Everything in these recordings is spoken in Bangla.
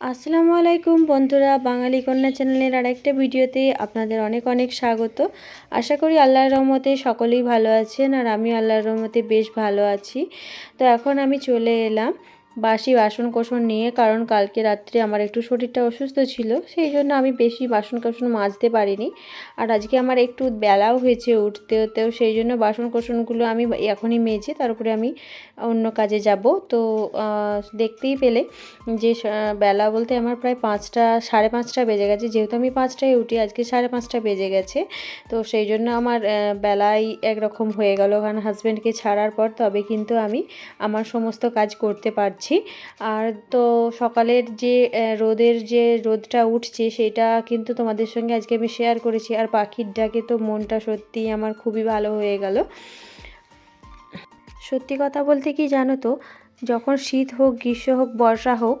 আসসালামু আলাইকুম বন্ধুরা, বাঙালি কন্যা চ্যানেলের আরেকটা ভিডিওতে আপনাদের অনেক অনেক স্বাগত। আশা করি আল্লাহর রহমতে সকলেই ভালো আছেন আর আমি আল্লাহর রহমতে বেশ ভালো আছি। তো এখন আমি চলে এলাম বাসি বাসন কোসন নিয়ে, কারণ কালকে রাত্রে আমার একটু শরীরটা অসুস্থ ছিল, সেই জন্য আমি বেশি বাসন কোসন মাজতে পারিনি। আর আজকে আমার একটু বেলাও হয়েছে উঠতে হতেও সেই জন্য বাসন কোসনগুলো আমি এখনই মেজে তারপরে আমি অন্য কাজে যাব। তো দেখতেই পেলে যে বেলা বলতে আমার প্রায় পাঁচটা, সাড়ে পাঁচটা বেজে গেছে। যেহেতু আমি পাঁচটায় উঠি, আজকে সাড়ে পাঁচটা বেজে গেছে। তো সেই জন্য আমার বেলাই একরকম হয়ে গেল। কারণ হাজব্যান্ডকে ছাড়ার পর তবে কিন্তু আমি আমার সমস্ত কাজ করতে পারছি করছি। আর তো সকালের যে রোদের যে রোদটা উঠছে সেটা কিন্তু তোমাদের সঙ্গে আজকে আমি শেয়ার করেছি। আর পাখির ডাকে তো মনটা সত্যি আমার খুবই ভালো হয়ে গেল। সত্যি কথা বলতে কি জানো তো, যখন শীত হোক, গ্রীষ্ম হোক, বর্ষা হোক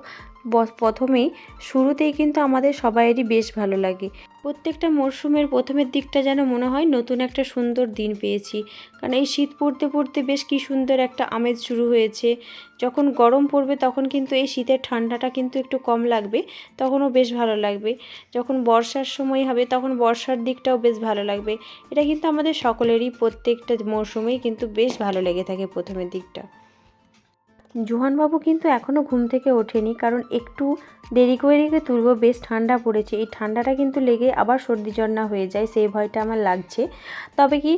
প্রথমেই শুরুতেই কিন্তু আমাদের সবাইয়েরই বেশ ভালো লাগে। প্রত্যেকটা মরশুমের প্রথমের দিকটা যেন মনে হয় নতুন একটা সুন্দর দিন পেয়েছি। কারণ এই শীত পড়তে পড়তে বেশ কি সুন্দর একটা আমেজ শুরু হয়েছে। যখন গরম পড়বে তখন কিন্তু এই শীতের ঠান্ডাটা কিন্তু একটু কম লাগবে, তখনও বেশ ভালো লাগবে। যখন বর্ষার সময় হবে তখন বর্ষার দিকটাও বেশ ভালো লাগবে। এটা কিন্তু আমাদের সকলেরই প্রত্যেকটা মরশুমেই কিন্তু বেশ ভালো লেগে থাকে প্রথমের দিকটা। জোহানবাবু কিন্তু এখনও ঘুম থেকে ওঠেনি, কারণ একটু দেরি করে রেখে তুলব বেশ ঠান্ডা পড়েছে। এই ঠান্ডাটা কিন্তু লেগে আবার সর্দি জন্না হয়ে যায়, সেই ভয়টা আমার লাগছে। তবে কি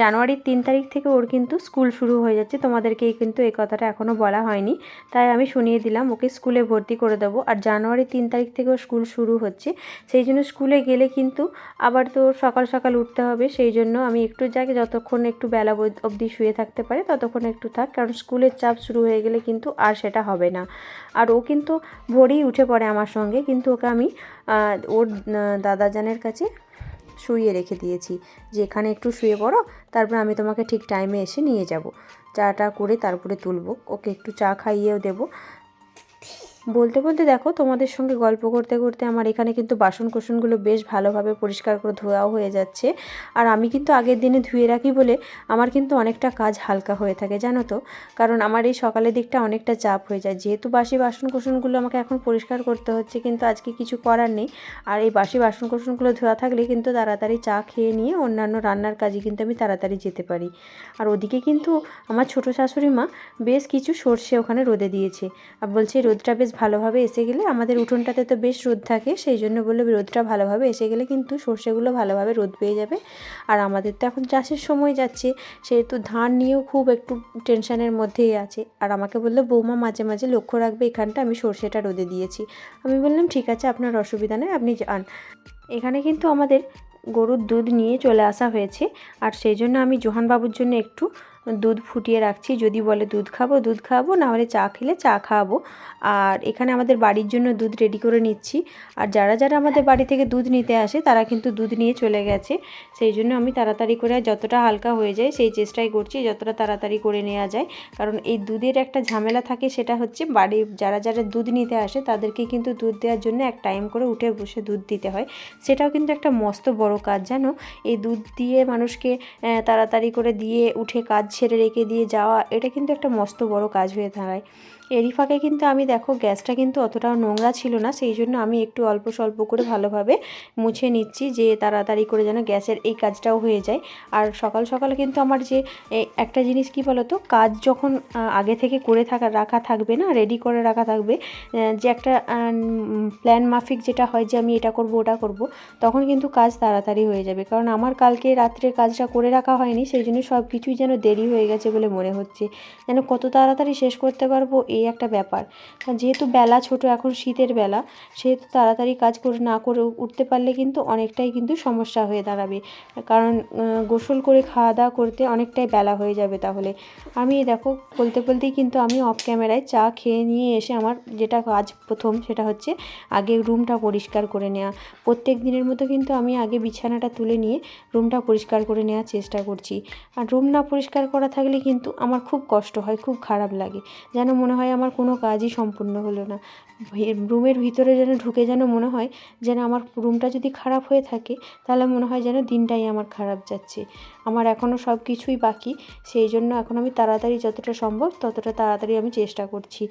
জানুয়ারির তিন তারিখ থেকে ওর কিন্তু স্কুল শুরু হয়ে যাচ্ছে। তোমাদেরকে কিন্তু এই কথাটা এখনও বলা হয়নি। তাই আমি শুনিয়ে দিলাম, ওকে স্কুলে ভর্তি করে দেবো। আর জানুয়ারির তিন তারিখ থেকে স্কুল শুরু হচ্ছে। সেই জন্য স্কুলে গেলে কিন্তু আবার তো সকাল সকাল উঠতে হবে। সেই জন্য আমি একটু যাকে যতক্ষণ একটু বেলা অবধি শুয়ে থাকতে পারে ততক্ষণ একটু থাক। কারণ স্কুলের চাপ শুরু হয়ে গেলে কিন্তু আর সেটা হবে না। আর ও কিন্তু ভোরেই উঠে পড়ে আমার সঙ্গে। কিন্তু ওকে আমি ওর দাদাজানের কাছে শুইয়ে রেখে দিয়েছি। যে এখানে একটু শুয়ে পড়ো, তারপর আমি তোমাকে ঠিক টাইমে এসে নিয়ে যাব। চাটা করে তারপরে তুলবো। ওকে একটু চা খাইয়েও দেবো। বলতে বলতে দেখো, তোমাদের সঙ্গে গল্প করতে করতে আমার এখানে কিন্তু বাসন কোসনগুলো বেশ ভালোভাবে পরিষ্কার করে ধোয়াও হয়ে যাচ্ছে। আর আমি কিন্তু আগের দিনে ধুয়ে রাখি বলে আমার কিন্তু অনেকটা কাজ হালকা হয়ে থাকে, জানো তো? কারণ আমার এই সকালের দিকটা অনেকটা চাপ হয়ে যায়। যেহেতু বাসি বাসন কোসনগুলো আমাকে এখন পরিষ্কার করতে হচ্ছে, কিন্তু আজকে কিছু করার নেই। আর এই বাসি বাসন কোসনগুলো ধোয়া থাকলে কিন্তু তাড়াতাড়ি চা খেয়ে নিয়ে অন্যান্য রান্নার কাজে কিন্তু আমি তাড়াতাড়ি যেতে পারি। আর ওদিকে কিন্তু আমার ছোটো শাশুড়ি মা বেশ কিছু সর্ষে ওখানে রোদে দিয়েছে। আর বলছে রোদটা বেশ ভালোভাবে এসে গেলে আমাদের উঠোনটাতে তো বেশ রোদ থাকে, সেই জন্য বলল রোদটা ভালোভাবে এসে গেলে কিন্তু সর্ষেগুলো ভালোভাবে রোদ পেয়ে যাবে। আর আমাদের তো এখন চাষের সময় যাচ্ছে, সেহেতু ধান নিয়েও খুব একটু টেনশানের মধ্যেই আছে। আর আমাকে বলল, বৌমা, মাঝে মাঝে লক্ষ্য রাখবে এখানটা, আমি সর্ষেটা রোদে দিয়েছি। আমি বললাম, ঠিক আছে, আপনার অসুবিধা নেই, আপনি যান। এখানে কিন্তু আমাদের গরুর দুধ নিয়ে চলে আসা হয়েছে, আর সেই জন্য আমি জোহানবাবুর জন্য একটু দুধ ফুটিয়ে রাখছি। যদি বলে দুধ খাব দুধ খাব, না হলে চা খেলে চা খাওয়াবো আর এখানে আমাদের বাড়ির জন্য দুধ রেডি করে নিচ্ছি। আর যারা যারা আমাদের বাড়ি থেকে দুধ নিতে আসে, তারা কিন্তু দুধ নিয়ে চলে গেছে। সেই জন্য আমি তাড়াতাড়ি করে যতটা হালকা হয়ে যায়, সেই চেষ্টাই করছি যতটা তাড়াতাড়ি করে নেওয়া যায়। কারণ এই দুধের একটা ঝামেলা থাকে, সেটা হচ্ছে বাড়ি যারা যারা দুধ নিতে আসে, তাদেরকে কিন্তু দুধ দেওয়ার জন্য এক টাইম করে উঠে বসে দুধ দিতে হয়। সেটাও কিন্তু একটা মস্ত বড় কাজ, জানো? এই দুধ দিয়ে মানুষকে তাড়াতাড়ি করে দিয়ে উঠে কাজ ছেড়ে রেখে দিয়ে যাওয়া এটা কিন্তু একটা মস্ত বড় কাজ হয়ে দাঁড়ায়। এরই ফাঁকে কিন্তু আমি দেখো গ্যাসটা কিন্তু অতটাও নোংরা ছিল না, সেই জন্য আমি একটু অল্প স্বল্প করে ভালোভাবে মুছে নিচ্ছি যে তাড়াতাড়ি করে যেন গ্যাসের এই কাজটাও হয়ে যায়। আর সকাল সকাল কিন্তু আমার যে একটা জিনিস কি বলতো, কাজ যখন আগে থেকে করে থাকা, রাখা থাকবে না রেডি করে রাখা থাকবে যে একটা প্ল্যান মাফিক যেটা হয় যে আমি এটা করব, ওটা করব, তখন কিন্তু কাজ তাড়াতাড়ি হয়ে যাবে। কারণ আমার কালকে রাত্রে কাজটা করে রাখা হয়নি, সেই জন্য সব কিছুই যেন দেরি হয়ে গেছে বলে মনে হচ্ছে। যেন কত তাড়াতাড়ি শেষ করতে পারব এই একটা ব্যাপার। যেহেতু বেলা ছোট, এখন শীতের বেলা, সেহেতু তাড়াতাড়ি কাজ করে না করে উঠতে পারলে কিন্তু অনেকটাই কিন্তু সমস্যা হয়ে দাঁড়াবে। কারণ গোসল করে খাওয়া দাওয়া করতে অনেকটাই বেলা হয়ে যাবে তাহলে। আমি দেখো, বলতে বলতেই কিন্তু আমি অফ ক্যামেরায় চা খেয়ে নিয়ে এসে আমার যেটা কাজ প্রথম, সেটা হচ্ছে আগে রুমটা পরিষ্কার করে নেওয়া প্রত্যেক দিনের মতো কিন্তু আমি আগে বিছানাটা তুলে নিয়ে রুমটা পরিষ্কার করে নেওয়ার চেষ্টা করছি। আর রুম না পরিষ্কার করা থাকলে কিন্তু আমার খুব কষ্ট হয়, খুব খারাপ লাগে। যেন মনে হয় আমার কোনো কাজই সম্পূর্ণ হলো না। রুমের ভিতরে যেন ঢুকে যেন মনে হয় যেন আমার রুমটা যদি খারাপ হয়ে থাকে, তাহলে মনে হয় যেন দিনটাই আমার খারাপ যাচ্ছে। আমার এখনও সব কিছুই বাকি, সেই জন্য এখন আমি তাড়াতাড়ি যতটা সম্ভব ততটা তাড়াতাড়ি আমি চেষ্টা করছি।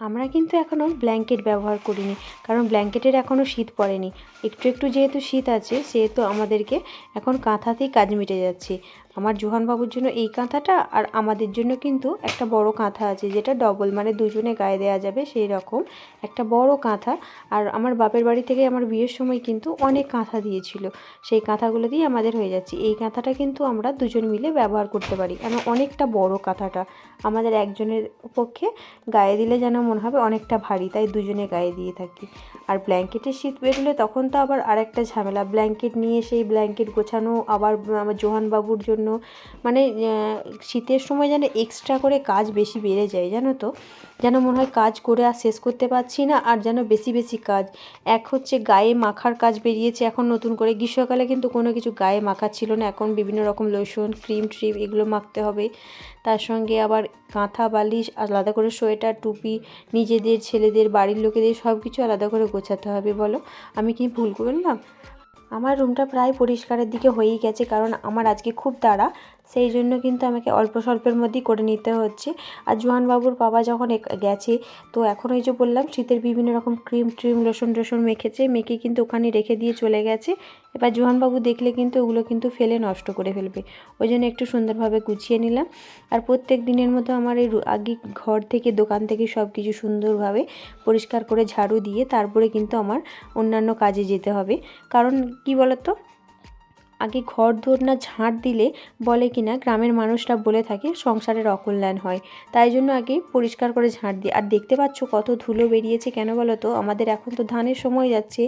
আমরা কিন্তু এখনও ব্ল্যাঙ্কেট ব্যবহার করিনি, কারণ ব্ল্যাঙ্কেটের এখনও শীত পড়েনি। একটু একটু যেহেতু শীত আছে, সেহেতু আমাদেরকে এখন কাঁথাতেই কাজ মিটে যাচ্ছে। আমার জোহানবাবুর জন্য এই কাঁথাটা আর আমাদের জন্য কিন্তু একটা বড় কাঁথা আছে, যেটা ডবল মানে দুজনে গায়ে দেওয়া যাবে সেই রকম। একটা বড় কাঁথা। আর আমার বাপের বাড়ি থেকে আমার বিয়ের সময় কিন্তু অনেক কাঁথা দিয়েছিল। সেই কাঁথাগুলো দিয়ে আমাদের হয়ে যাচ্ছে। এই কাঁথাটা কিন্তু আমরা দুজন মিলে ব্যবহার করতে পারি। কারণ অনেকটা বড় কাঁথাটা। আমাদের একজনের পক্ষে গায়ে দিলে যেন মনে হবে অনেকটা ভারী, তাই দুজনে গায়ে দিয়ে থাকি। আর ব্ল্যাঙ্কেটের শীত বেরোলে তখন তো আবার আরেকটা ঝামেলা। ব্ল্যাঙ্কেট নিয়ে সেই ব্ল্যাঙ্কেট গোছানো, আবার আমার জোহানবাবুর জন্য মানে শীতের সময় যেন এক্সট্রা করে কাজ বেশি বেড়ে যায়, জানো তো? যেন মনে হয় কাজ করে আর শেষ করতে পারছি না, আর যেন বেশি বেশি কাজ। এক হচ্ছে গায়ে মাখার কাজ বেরিয়েছে, এখন নতুন করে গ্রীষ্মকালে কিন্তু কোনো কিছু গায়ে মাখার ছিল না। এখন বিভিন্ন রকম লোশন ক্রিম ট্রিম এগুলো মাখতে হবে। তার সঙ্গে আবার কাঁথা, বালিশ, আলাদা করে সোয়েটার, টুপি, নিজেদের, ছেলেদের, বাড়ির লোকেদের সব কিছু আলাদা করে গোছাতে হবে, বলো? আমি কি ভুল করলাম? আমার রুমটা প্রায় পরিষ্কারের দিকে হয়েই গেছে কারণ আমার আজকে খুব তাড়া। সেই জন্য কিন্তু আমাকে অল্প স্বল্পের মধ্যেই করে নিতে হচ্ছে। আর জোয়ানবাবুর বাবা যখন গেছে, তো এখন ওই যে বললাম, শীতের বিভিন্ন রকম ক্রিম ট্রিম লোশন টোশন মেখেছে, মেখে কিন্তু ওখানে রেখে দিয়ে চলে গেছে। এবার জোহানবাবু দেখলে কিন্তু ওগুলো কিন্তু ফেলে নষ্ট করে ফেলবে। ওই জন্য একটু সুন্দরভাবে গুছিয়ে নিলাম। আর প্রত্যেক দিনের মতো আমার এই আগে ঘর থেকে, দোকান থেকে সব কিছু সুন্দরভাবে পরিষ্কার করে ঝাড়ু দিয়ে তারপরে কিন্তু আমার অন্যান্য কাজে যেতে হবে। কারণ কি বলতো? আগে ঘর দোর না ঝাঁট দিলে বলে কি না, গ্রামের মানুষরা বলে থাকে সংসারের অকল্যাণ হয়। তাই জন্য আগে পরিষ্কার করে ঝাঁট দিই। আর দেখতে পাচ্ছ কত ধুলো বেরিয়েছে কেন বলো তো? আমাদের এখন তো ধানের সময় যাচ্ছে।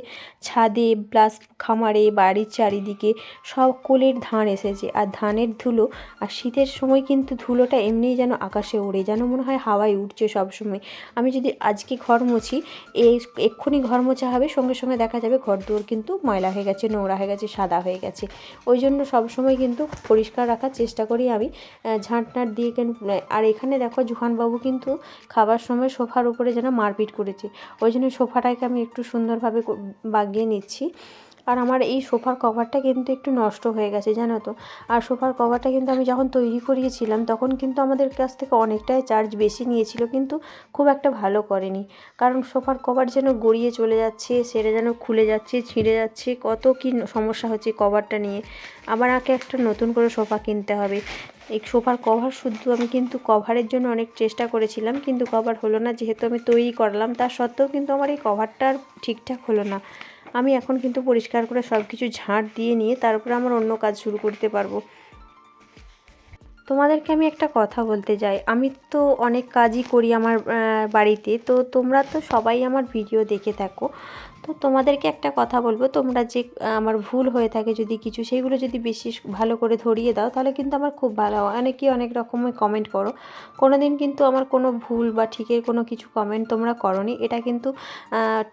ছাদে প্লাস খামারে, বাড়ির চারিদিকে সব কোলের ধান এসেছে। আর ধানের ধুলো, আর শীতের সময় কিন্তু ধুলোটা এমনিই যেন আকাশে ওড়ে, যেন মনে হয় হাওয়ায় উঠছে সব সময়। আমি যদি আজকে ঘর মুছি এই এক্ষুনি ঘর মোছা হবে, সঙ্গে সঙ্গে দেখা যাবে ঘর দুয়ার কিন্তু ময়লা হয়ে গেছে, নোংরা হয়ে গেছে, সাদা হয়ে গেছে। ওই জন্য সবসময় কিন্তু পরিষ্কার রাখার চেষ্টা করি আমি। ঝাঁটনাট দিয়ে কেন, আর এখানে দেখো জুহানবাবু কিন্তু খাবার সময় সোফার উপরে যেন মারপিট করেছে। ওই জন্য সোফাটাকে আমি একটু সুন্দরভাবে বাগিয়ে নিচ্ছি। আর আমার এই সোফার কভারটা কিন্তু একটু নষ্ট হয়ে গেছে, জানো তো। আর সোফার কভারটা কিন্তু আমি যখন তৈরি করিয়েছিলাম, তখন কিন্তু আমাদের কাছ থেকে অনেকটাই চার্জ বেশি নিয়েছিল, কিন্তু খুব একটা ভালো করেনি। কারণ সোফার কভার যেন গড়িয়ে চলে যাচ্ছে, সেটা যেন খুলে যাচ্ছে, ছিঁড়ে যাচ্ছে, কত কি সমস্যা হচ্ছে কভারটা নিয়ে। আবার আগে একটা নতুন করে সোফা কিনতে হবে। এই সোফার কভার শুদ্ধ আমি কিন্তু কভারের জন্য অনেক চেষ্টা করেছিলাম, কিন্তু কভার হলো না। যেহেতু আমি তৈরি করলাম তার সত্ত্বেও কিন্তু আমার এই কভারটা ঠিকঠাক হলো না। আমি এখন কিন্তু পরিষ্কার করে সব কিছু ঝাঁট দিয়ে নিয়ে তার উপরে আমার অন্য কাজ শুরু করতে পারব। তোমাদেরকে আমি একটা কথা বলতে যাই আমি তো অনেক কাজই করি আমার বাড়িতে। তো তোমরা তো সবাই আমার ভিডিও দেখে থাকো। তো তোমাদেরকে একটা কথা বলব, তোমরা যে আমার ভুল হয়ে থাকে যদি কিছু, সেইগুলো যদি বেশি ভালো করে ধরিয়ে দাও, তাহলে কিন্তু আমার খুব ভালো হয়। অনেকেই অনেক রকমের কমেন্ট করো। কোনো দিন কিন্তু আমার কোনো ভুল বা ঠিকের কোনো কিছু কমেন্ট তোমরা করনি, এটা কিন্তু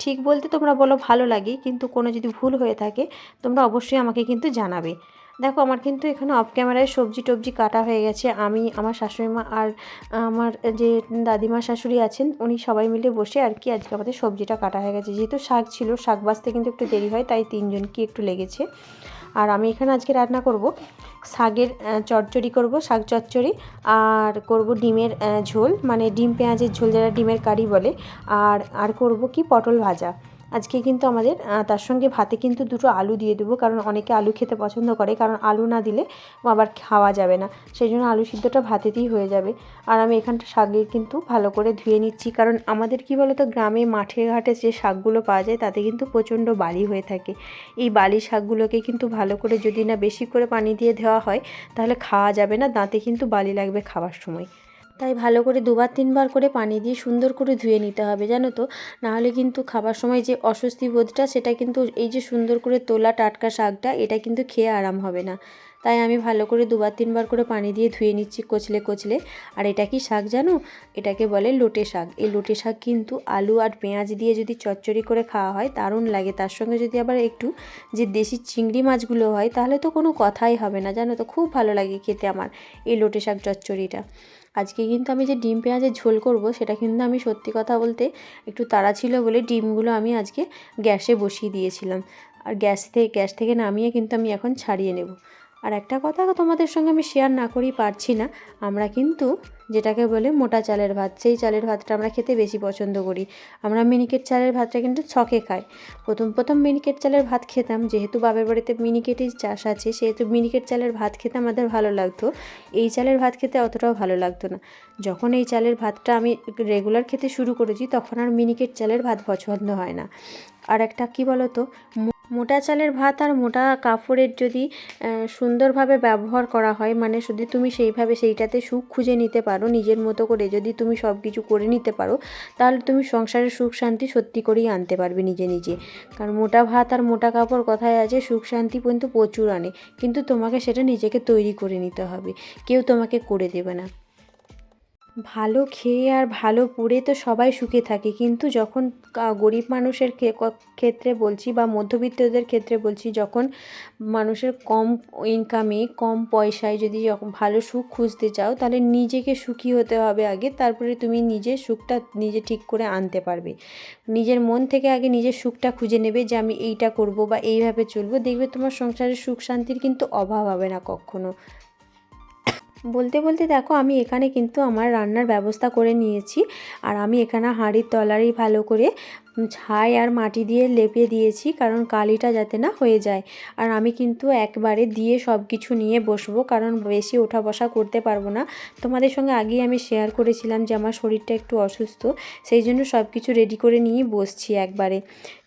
ঠিক বলতে তোমরা বলো ভালো লাগে, কিন্তু কোনো যদি ভুল হয়ে থাকে, তোমরা অবশ্যই আমাকে কিন্তু জানাবে। দেখো আমার কিন্তু এখানে অফ ক্যামেরায় সবজি টবজি কাটা হয়ে গেছে। আমি আমার শাশুড়ি মা আর আমার যে দাদিমা শাশুড়ি আছেন উনি সবাই মিলে বসে আর কি আজকে আমাদের সবজিটা কাটা হয়ে গেছে। যেহেতু শাক ছিল শাক বাজতে কিন্তু একটু দেরি হয় তাই তিনজনকে একটু লেগেছে। আর আমি এখানে আজকে রান্না করব শাকের আহ, চচ্চড়ি করব শাক চচ্চড়ি আর করব ডিমের ঝোল মানে ডিম পেঁয়াজের ঝোল যারা ডিমের কারি বলে। আর আর করব কি? পটল ভাজা। আজকে কিন্তু আমাদের তার সঙ্গে ভাতে কিন্তু দুটো আলু দিয়ে দেবো। কারণ অনেকে আলু খেতে পছন্দ করে, কারণ আলু না দিলে আবার খাওয়া যাবে না। সেই জন্য আলু সিদ্ধটা ভাতেতেই হয়ে যাবে। আর আমি এখানটা শাকে কিন্তু ভালো করে ধুয়ে নিচ্ছি। কারণ আমাদের কি বলতো, গ্রামে মাঠে ঘাটে যে শাকগুলো পাওয়া যায়, তাতে কিন্তু প্রচণ্ড বালি হয়ে থাকে। এই বালি শাকগুলোকে কিন্তু ভালো করে যদি না বেশি করে পানি দিয়ে দেওয়া হয়, তাহলে খাওয়া যাবে না। দাঁতে কিন্তু বালি লাগবে খাওয়ার সময়। তাই ভালো করে দুবার, তিনবার করে পানি দিয়ে সুন্দর করে ধুয়ে নিতে হবে, জানো তো? নাহলে কিন্তু খাবার সময় যে অস্বস্তি বোধটা, সেটা কিন্তু এই যে সুন্দর করে তোলা টাটকা শাকটা, এটা কিন্তু খেয়ে আরাম হবে না। তাই আমি ভালো করে দুবার, তিনবার করে পানি দিয়ে ধুয়ে নিচ্ছি কচলে কচলে। আর এটা কি শাক জানো? এটাকে বলে লোটে শাক। এই লোটে শাক কিন্তু আলু আর পেঁয়াজ দিয়ে যদি চচ্চড়ি করে খাওয়া হয়, দারুণ লাগে। তার সঙ্গে যদি আবার একটু যে দেশি চিংড়ি মাছগুলো হয়, তাহলে তো কোনো কথাই হবে না, জানো তো? খুব ভালো লাগে খেতে আমার এই লোটে শাক চচ্চড়িটা। আজকে কিন্তু আমি যে ডিম পেঁয়াজের ঝোল করব, সেটা কিন্তু আমি সত্যি কথা বলতে একটু তাড়া ছিল বলে ডিমগুলো আমি আজকে গ্যাসে বসিয়ে দিয়েছিলাম। আর গ্যাস থেকে গ্যাস থেকে নামিয়ে কিন্তু আমি এখন ছাড়িয়ে নেব। আর একটা কথা তোমাদের সঙ্গে আমি শেয়ার না করি পারছি না। আমরা কিন্তু যেটাকে বলে মোটা চালের ভাত, সেই চালের ভাতটা আমরা খেতে বেশি পছন্দ করি। আমরা মিনিকেট চালের ভাতটা কিন্তু ছকে খাই। প্রথম প্রথম মিনিকেট চালের ভাত খেতাম, যেহেতু বাবার বাড়িতে মিনিকেটই চাষ আছে, সেহেতু মিনিকেট চালের ভাত খেতে আমাদের ভালো লাগতো। এই চালের ভাত খেতে অতটাও ভালো লাগতো না। যখন এই চালের ভাতটা আমি রেগুলার খেতে শুরু করেছি, তখন আর মিনিকেট চালের ভাত পছন্দ হয় না। আর একটা কী বলো তো মোটা চালের ভাত আর মোটা কাপড়ের যদি সুন্দরভাবে ব্যবহার করা হয় মানে যদি তুমি সেইভাবে সেইটাতে সুখ খুঁজে নিতে পারো, নিজের মতো করে যদি তুমি সব কিছু করে নিতে পারো, তাহলে তুমি সংসারের সুখ শান্তি সত্যি করেই আনতে পারবে নিজে নিজে। কারণ মোটা ভাত আর মোটা কাপড় কথায় আছে, সুখ শান্তি পর্যন্ত প্রচুর আনে, কিন্তু তোমাকে সেটা নিজেকে তৈরি করে নিতে হবে। কেউ তোমাকে করে দেবে না। ভালো খেয়ে আর ভালো পরে তো সবাই সুখে থাকে, কিন্তু যখন গরিব মানুষের ক্ষেত্রে বলছি বা মধ্যবিত্তদের ক্ষেত্রে বলছি, যখন মানুষের কম ইনকামে কম পয়সায় যদি ভালো সুখ খুঁজতে চাও, তাহলে নিজেকে সুখী হতে হবে আগে, তারপরে তুমি নিজের সুখটা নিজে ঠিক করে আনতে পারবে। নিজের মন থেকে আগে নিজের সুখটা খুঁজে নেবে যে আমি এইটা করব বা এইভাবে চলবো, দেখবে তোমার সংসারের সুখ শান্তির কিন্তু অভাব হবে না কখনো। বলতে বলতে দেখো, আমি এখানে কিন্তু আমার রান্নার ব্যবস্থা করে নিয়েছি। আর আমি এখানে হাঁড়ির তলারই ভালো করে ছাই আর মাটি দিয়ে লেপে দিয়েছি, কারণ কালিটা যাতে না হয়ে যায়। আর আমি কিন্তু একবারে দিয়ে সব কিছু নিয়ে বসবো, কারণ বেশি ওঠা বসা করতে পারব না। তোমাদের সঙ্গে আগেই আমি শেয়ার করেছিলাম যে আমার শরীরটা একটু অসুস্থ, সেই জন্য সব কিছু রেডি করে নিয়ে বসছি একবারে।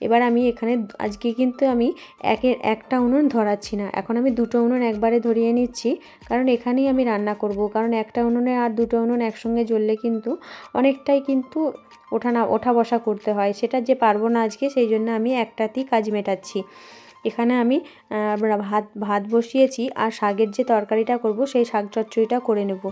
এবার আমি এখানে আজকে কিন্তু আমি একের একটা উনুন ধরাচ্ছি না। এখন আমি দুটো উনুন একবারে ধরিয়ে নিচ্ছি, কারণ এখানেই আমি রান্না করব। কারণ একটা উনুনে আর দুটো উনুন একসঙ্গে জ্বললে কিন্তু অনেকটাই কিন্তু ওঠা না ওঠা বসা করতে হয়। সেটা যে পারব না আজকে, সেই জন্য আমি একটাতেই কাজ মেটাচ্ছি। এখানে আমি ভাত ভাত বসিয়েছি আর শাকের যে তরকারিটা করব, সেই শাক চচ্চড়িটা করে নেব।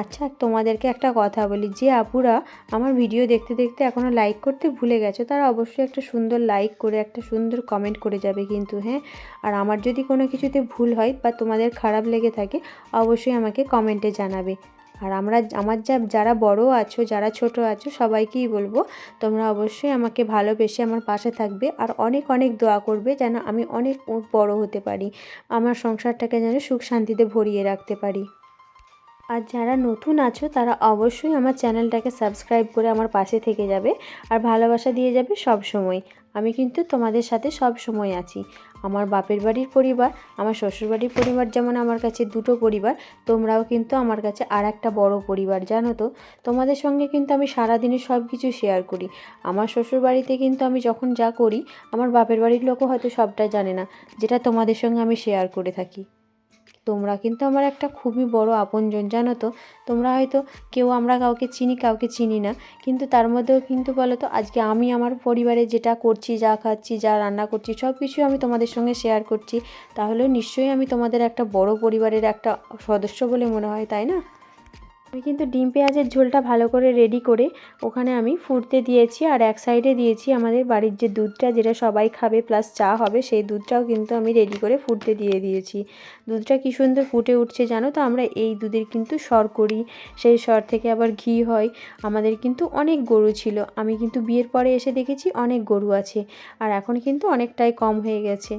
আচ্ছা তোমাদেরকে একটা কথা বলি, যে আপুরা আমার ভিডিও দেখতে দেখতে এখনও লাইক করতে ভুলে গেছো, তারা অবশ্যই একটা সুন্দর লাইক করে, একটা সুন্দর কমেন্ট করে যাবে কিন্তু হ্যাঁ? আর আমার যদি কোনো কিছুতে ভুল হয় বা তোমাদের খারাপ লেগে থাকে, অবশ্যই আমাকে কমেন্টে জানাবে। আর আমরা, আমার যা, যারা বড় আছো, যারা ছোট আছো, সবাইকেই বলব, তোমরা অবশ্যই আমাকে ভালোবেসে আমার পাশে থাকবে আর অনেক অনেক দোয়া করবে যেন আমি অনেক বড় হতে পারি, আমার সংসারটাকে যেন সুখ শান্তিতে ভরিয়ে রাখতে পারি। আর যারা নতুন আছো, তারা অবশ্যই আমার চ্যানেলটাকে সাবস্ক্রাইব করে আমার পাশে থেকে যাবে আর ভালোবাসা দিয়ে যাবে সব সময় আমি কিন্তু তোমাদের সাথে সব সময় আছি। আমার বাপের বাড়ির পরিবার, আমার শ্বশুরবাড়ির পরিবার যেমন আমার কাছে দুটো পরিবার, তোমরাও কিন্তু আমার কাছে আর একটা বড় পরিবার, জানো তো? তোমাদের সঙ্গে কিন্তু আমি সারাদিনে সব কিছু শেয়ার করি। আমার শ্বশুরবাড়িতে কিন্তু আমি যখন যা করি, আমার বাপের বাড়ির লোকও হয়তো সবটা জানে না, যেটা তোমাদের সঙ্গে আমি শেয়ার করে থাকি। তোমরা কিন্তু আমার একটা খুবই বড় আপনজন, জানো তো? তোমরা হয়তো কেউ আমরা কাউকে চিনি কাউকে চিনি না। কিন্তু তার মধ্যেও কিন্তু বলো তো, আজকে আমি আমার পরিবারে যেটা করছি, যা খাচ্ছি, যা রান্না করছি, সব কিছুই আমি তোমাদের সঙ্গে শেয়ার করছি। তাহলে নিশ্চয়ই আমি তোমাদের একটা বড় পরিবারের একটা সদস্য বলে মনে হয়, তাই না? আমি কিন্তু ডিম পেঁয়াজের ঝোলটা ভালো করে রেডি করে ওখানে আমি ফুটতে দিয়েছি আর এক সাইডে দিয়েছি আমাদের বাড়ির যে দুধটা যেটা সবাই খাবে প্লাস চা হবে, সেই দুধটাও কিন্তু আমি রেডি করে ফুটতে দিয়ে দিয়েছি। দুধটা কী সুন্দর ফুটে উঠছে জানো তো? আমরা এই দুধের কিন্তু সর করি। সেই সর থেকে আবার ঘি হয়। আমাদের কিন্তু অনেক গরু ছিল। আমি কিন্তু বিয়ের পরে এসে দেখেছি অনেক গরু আছে আর এখন কিন্তু অনেকটাই কম হয়ে গেছে।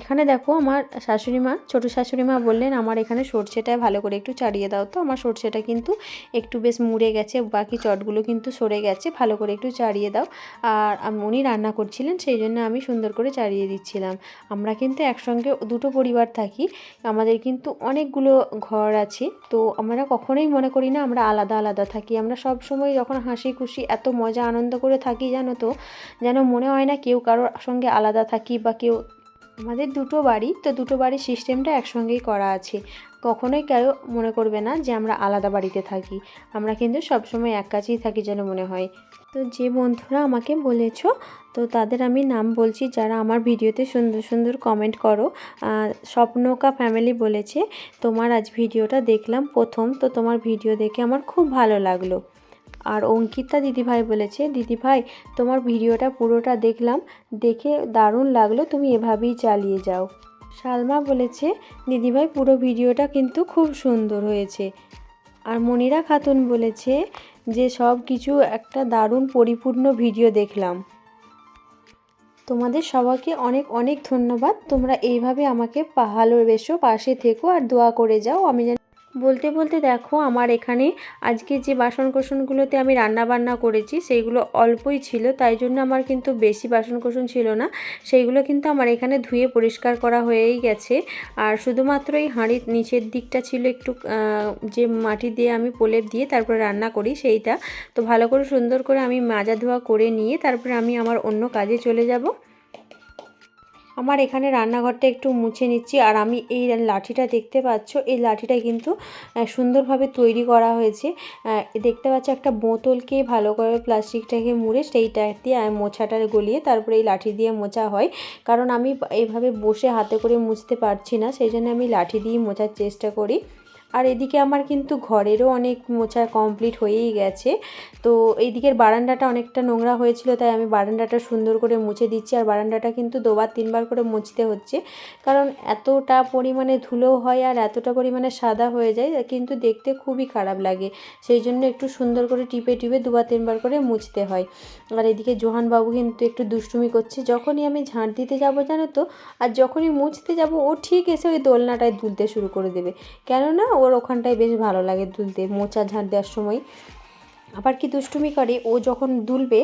এখানে দেখো আমার শাশুড়ি মা, ছোটো শাশুড়ি মা বললেন, আমার এখানে সর্ষেটা ভালো করে একটু চাড়িয়ে দাও তো। আমার সর্ষেটা কিন্তু একটু বেশ মুড়ে গেছে, বাকি চটগুলো কিন্তু সরে গেছে। ভালো করে একটু চাড়িয়ে দাও। আর উনি রান্না করছিলেন, সেই জন্য আমি সুন্দর করে চাড়িয়ে দিচ্ছিলাম। আমরা কিন্তু একসঙ্গে দুটো পরিবার থাকি, আমাদের কিন্তু অনেকগুলো ঘর আছে। তো আমরা কখনোই মনে করি না আমরা আলাদা আলাদা থাকি। আমরা সব সময় যখন হাসি খুশি, এত মজা আনন্দ করে থাকি, জানো তো? যেন মনে হয় না কেউ কারোর সঙ্গে আলাদা থাকি বা কেউ, আমাদের দুটো বাড়ি, তো দুটো বাড়ির সিস্টেমটা একসঙ্গেই করা আছে। কখনোই কেউ মনে করবে না যে আমরা আলাদা বাড়িতে থাকি। আমরা কিন্তু সবসময় এক কাছেই থাকি যেন মনে হয়। তো যে বন্ধুরা আমাকে বলেছ, তো তাদের আমি নাম বলছি যারা আমার ভিডিওতে সুন্দর সুন্দর কমেন্ট করো। স্বপ্নকা ফ্যামিলি বলেছে, তোমার আজ ভিডিওটা দেখলাম প্রথম, তো তোমার ভিডিও দেখে আমার খুব ভালো লাগল। আর অঙ্কিতা দিদিভাই বলেছে, দিদিভাই, তোমার ভিডিওটা পুরোটা দেখলাম, দেখে দারুণ লাগল, তুমি এভাবেই চালিয়ে যাও। সালমা বলেছে, দিদিভাই, পুরো ভিডিওটা কিন্তু খুব সুন্দর হয়েছে। আর মনিরা খাতুন বলেছে যে, সব কিছু একটা দারুণ পরিপূর্ণ ভিডিও দেখলাম। তোমাদের সবাইকে অনেক অনেক ধন্যবাদ। তোমরা এইভাবে আমাকে ভালোবেসো পাশে থেকো আর দোয়া করে যাও। আমি যেন বলতে বলতে দেখো আমার এখানে আজকে যে বাসন কোসনগুলোতে আমি রান্না বান্না করেছি সেইগুলো অল্পই ছিল, তাই জন্য আমার কিন্তু বেশি বাসন কোসন ছিল না। সেইগুলো কিন্তু আমার এখানে ধুয়ে পরিষ্কার করা হয়েই গেছে। আর শুধুমাত্র এই হাঁড়ির নিচের দিকটা ছিল একটু যে মাটি দিয়ে আমি প্রলেপ দিয়ে তারপরে রান্না করি সেইটা। তো ভালো করে সুন্দর করে আমি মাজা ধোয়া করে নিয়ে তারপরে আমি আমার অন্য কাজে চলে যাব। আমার এখানে রান্নাঘরটা একটু মুছে নিচ্ছি। আর আমি এই লাঠিটা দেখতে পাচ্ছ, এই লাঠিটা কিন্তু সুন্দরভাবে তৈরি করা হয়েছে। দেখতে পাচ্ছ একটা বোতলকে ভালো করে প্লাস্টিকটাকে মুড়ে সেইটা দিয়ে মোছাটা গলিয়ে তারপরে এই লাঠি দিয়ে মোছা হয়। কারণ আমি এভাবে বসে হাতে করে মুছতে পারছি না, সেই জন্য আমি লাঠি দিয়ে মোছার চেষ্টা করি। আর এদিকে আমার কিন্তু ঘরেরও অনেক মোছা কমপ্লিট হয়েই গেছে। তো এইদিকের বারান্দাটা অনেকটা নোংরা হয়েছিল, তাই আমি বারান্দাটা সুন্দর করে মুছে দিচ্ছি। আর বারান্দাটা কিন্তু দুবার তিনবার করে মুছতে হচ্ছে। কারণ এতটা পরিমাণে ধুলো হয় আর এতটা পরিমাণে সাদা হয়ে যায়, কিন্তু দেখতে খুবই খারাপ লাগে। সেই জন্য একটু সুন্দর করে টিপে টিপে দুবার তিনবার করে মুছতে হয়। আর এদিকে জোহানবাবু কিন্তু একটু দুষ্টুমি করছে, যখনই আমি ঝাঁট দিতে যাব জানো তো? আর যখনই মুছতে যাব, ও ঠিক এসে ওই দোলনাটায় দুলতে শুরু করে দেবে। কেননা ওর ওখানটায় বেশ ভালো লাগে দুলতে, মোচা ঝাঁট দেওয়ার সময়। আবার কি দুষ্টুমি করে, ও যখন দুলবে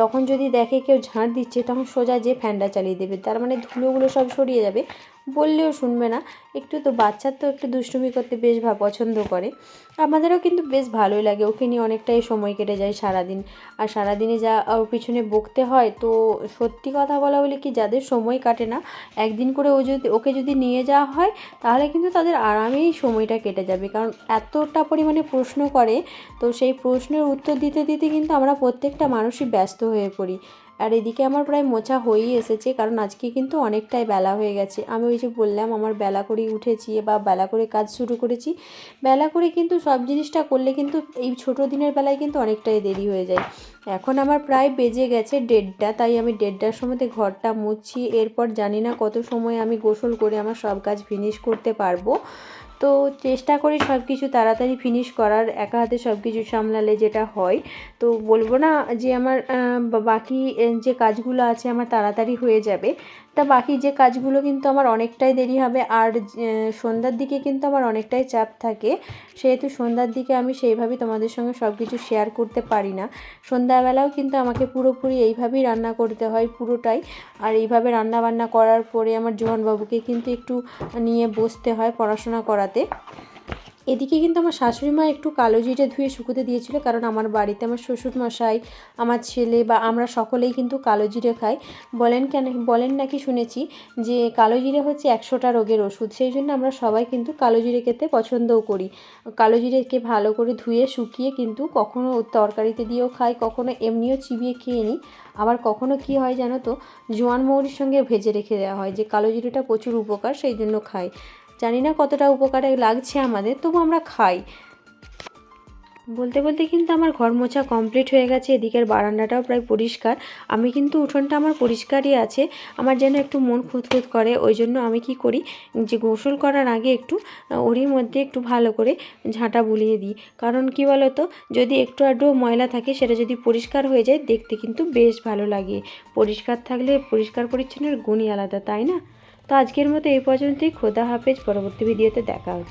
তখন যদি দেখে কেউ ঝাঁট দিচ্ছে, তখন সোজা যে ফ্যানটা চালিয়ে দেবে, তার মানে ধুলোগুলো সব সরিয়ে যাবে। বললেও শুনবে না। একটু তো বাচ্চার তো একটু দুষ্টুমি করতে বেশ ভা পছন্দ করে। আমাদেরও কিন্তু বেশ ভালোই লাগে। ওকে নিয়ে অনেকটাই সময় কেটে যায় সারাদিন। আর সারাদিনে যা ওর পিছনে বকতে হয়, তো সত্যি কথা বলা বলে কি যাদের সময় কাটে না, একদিন করে ও যদি, ওকে যদি নিয়ে যাওয়া হয়, তাহলে কিন্তু তাদের আরামেই সময়টা কেটে যাবে। কারণ এতটা পরিমাণে প্রশ্ন করে, তো সেই প্রশ্নের উত্তর দিতে দিতে কিন্তু আমরা প্রত্যেকটা মানুষই ব্যস্ত হয়ে পড়ি। আর এদিকে আমার প্রায় মোছা হয়েই এসেছে, কারণ আজকে কিন্তু অনেকটাই বেলা হয়ে গেছে। আমি ওই যে বললাম, আমার বেলা করেই উঠেছি বা বেলা করে কাজ শুরু করেছি। বেলা করে কিন্তু সব জিনিসটা করলে কিন্তু এই ছোটো দিনের বেলায় কিন্তু অনেকটাই দেরি হয়ে যায়। এখন আমার প্রায় বেজে গেছে দেড়টা, তাই আমি দেড়টার সময়তে ঘরটা মুছছি। এরপর জানি না কত সময় আমি গোসল করে আমার সব কাজ ফিনিশ করতে পারব। তো চেষ্টা করি সব কিছু তাড়াতাড়ি ফিনিশ করার, একা হাতে সব কিছু সামলালে যেটা হয়, তো বলব না যে আমার বাকি যে কাজগুলো আছে আমার তাড়াতাড়ি হয়ে যাবে। তা বাকি যে কাজগুলো কিন্তু আমার অনেকটাই দেরি হবে, আর সন্ধ্যার দিকে কিন্তু আমার অনেকটাই চাপ থাকে। সেহেতু সন্ধ্যার দিকে আমি সেইভাবেই তোমাদের সঙ্গে সব কিছু শেয়ার করতে পারি না। সন্ধ্যাবেলাও কিন্তু আমাকে পুরোপুরি এইভাবেই রান্না করতে হয় পুরোটাই। আর এইভাবে রান্না বান্না করার পরে আমার জোহনবাবুকে কিন্তু একটু নিয়ে বসতে হয় পড়াশোনা করাতে। এদিকে কিন্তু আমার শাশুড়ি মা একটু কালো জিরে ধুয়ে শুকোতে দিয়েছিল, কারণ আমার বাড়িতে আমার শ্বশুর মশাই আমার ছেলে বা আমরা সকলেই কিন্তু কালো জিরে খাই। বলেন কেন, বলেন নাকি শুনেছি যে কালো জিরে হচ্ছে একশোটা রোগের ওষুধ, সেই জন্য আমরা সবাই কিন্তু কালো জিরে খেতে পছন্দও করি। কালো জিরেকে ভালো করে ধুয়ে শুকিয়ে কিন্তু কখনো তরকারিতে দিয়েও খাই, কখনো এমনিও চিবিয়ে খেয়ে নিই। আবার কখনো কি হয় জানো তো, জোয়ান মৌরির সঙ্গে ভেজে রেখে দেওয়া হয় যে কালো জিরেটা প্রচুর উপকার, সেই জন্য খাই। জানি না কতটা উপকারে লাগছে আমাদের, তবু আমরা খাই। বলতে বলতে কিন্তু আমার ঘর মোছা কমপ্লিট হয়ে গেছে, এদিকের বারান্দাটাও প্রায় পরিষ্কার। আমি কিন্তু উঠোনটা আমার পরিষ্কারই আছে, আমার যেন একটু মন খুঁতখুত করে, ওই জন্য আমি কি করি, যে গোসল করার আগে একটু ওরই মধ্যে একটু ভালো করে ঝাঁটা বুলিয়ে দিই। কারণ কি বলো তো যদি একটু আধটু ময়লা থাকে, সেটা যদি পরিষ্কার হয়ে যায়, দেখতে কিন্তু বেশ ভালো লাগে। পরিষ্কার থাকলে পরিষ্কার পরিচ্ছন্নের গুণই আলাদা, তাই না? তো আজকের মতো এই পর্যন্তই। খোদা হাফেজ। পরবর্তী ভিডিওতে দেখা হবে